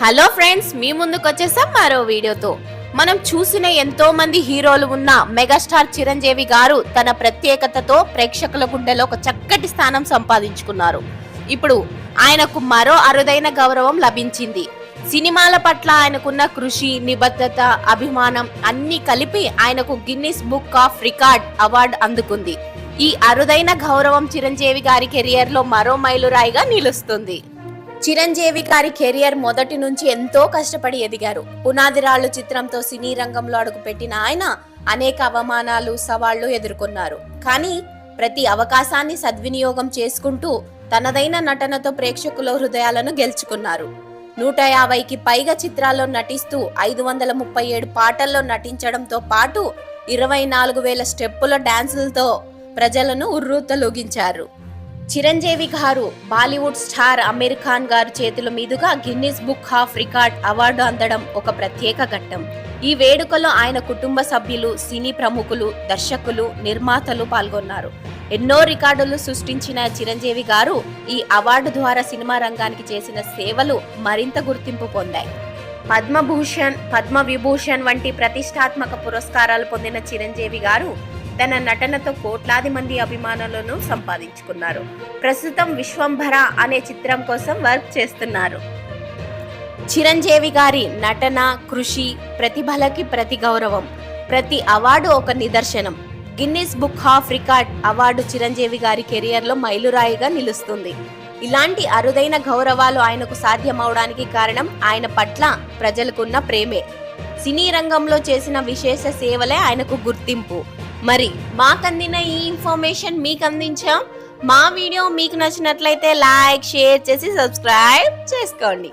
Hello friends మీ ముందుకు వచ్చేసాం మరో వీడియోతో. మనం చూసిన ఎంతో మంది హీరోలు ఉన్న మెగాస్టార్ చిరంజీవి గారు తన ప్రత్యేకతతో ప్రేక్షకుల గుండెలో ఒక చక్కటి స్థానం సంపాదించుకున్నారు. ఇప్పుడు ఆయనకు మరో అరుదైన గౌరవం లభించింది. సినిమాల పట్ల ఆయనకున్న కృషి నిబద్ధత అభిమానం అన్ని కలిపి ఆయనకు Guinness book of record award అందుకుంది. ఈ అరుదైన గౌరవం చిరంజీవి గారి కెరియర్లో మరో మైలురాయిగా నిలుస్తుంది. చిరంజీవి గారి కెరియర్ మొదటి నుంచి ఎంతో కష్టపడి ఎదిగారు. పునాది రాళ్ళు చిత్రంతో సినీ రంగంలో అడుగుపెట్టిన ఆయన అనేక అవమానాలు సవాళ్ళు ఎదుర్కొన్నారు. కానీ ప్రతి అవకాశాన్ని సద్వినియోగం చేసుకుంటూ తనదైన నటనతో ప్రేక్షకుల హృదయాలను గెలుచుకున్నారు. నూట యాభైకి పైగా చిత్రాల్లో నటిస్తూ ఐదు వందల ముప్పై ఏడు పాటల్లో నటించడంతో పాటు ఇరవై నాలుగు వేల స్టెప్పుల డాన్సులతో ప్రజలను ఉర్రూతలూగించారు. చిరంజీవి గారు బాలీవుడ్ స్టార్ అమీర్ ఖాన్ గారు చేతుల మీదుగా Guinness book of record award అందడం ఒక ప్రత్యేక ఘట్టం. ఈ వేడుకలో ఆయన కుటుంబ సభ్యులు సినీ ప్రముఖులు దర్శకులు నిర్మాతలు పాల్గొన్నారు. ఎన్నో రికార్డులు సృష్టించిన చిరంజీవి గారు ఈ అవార్డు ద్వారా సినిమా రంగానికి చేసిన సేవలు మరింత గుర్తింపు పొందాయి. పద్మభూషణ్ పద్మ విభూషణ్ వంటి ప్రతిష్టాత్మక పురస్కారాలు పొందిన చిరంజీవి గారు తన నటనతో కోట్లాది మంది అభిమానులను సంపాదించుకున్నారు. ప్రస్తుతం విశ్వంభర అనే చిత్రం కోసం వర్క్ చేస్తున్నారు. చిరంజీవి గారి నటన కృషి ప్రతిభలకి ప్రతి గౌరవం ప్రతి అవార్డు ఒక నిదర్శనం. Guinness book of record award Chiranjeevi గారి కెరియర్లో మైలురాయిగా నిలుస్తుంది. ఇలాంటి అరుదైన గౌరవాలు ఆయనకు సాధ్యమవడానికి కారణం ఆయన పట్ల ప్రజలకున్న ప్రేమే. సినీ రంగంలో చేసిన విశేష సేవలే ఆయనకు గుర్తింపు. మరి మాకందిన ఈ ఇన్ఫర్మేషన్ మీకు అందించాం మా వీడియో మీకు నచ్చినట్లయితే లైక్ షేర్ చేసి సబ్స్క్రైబ్ చేసుకోండి.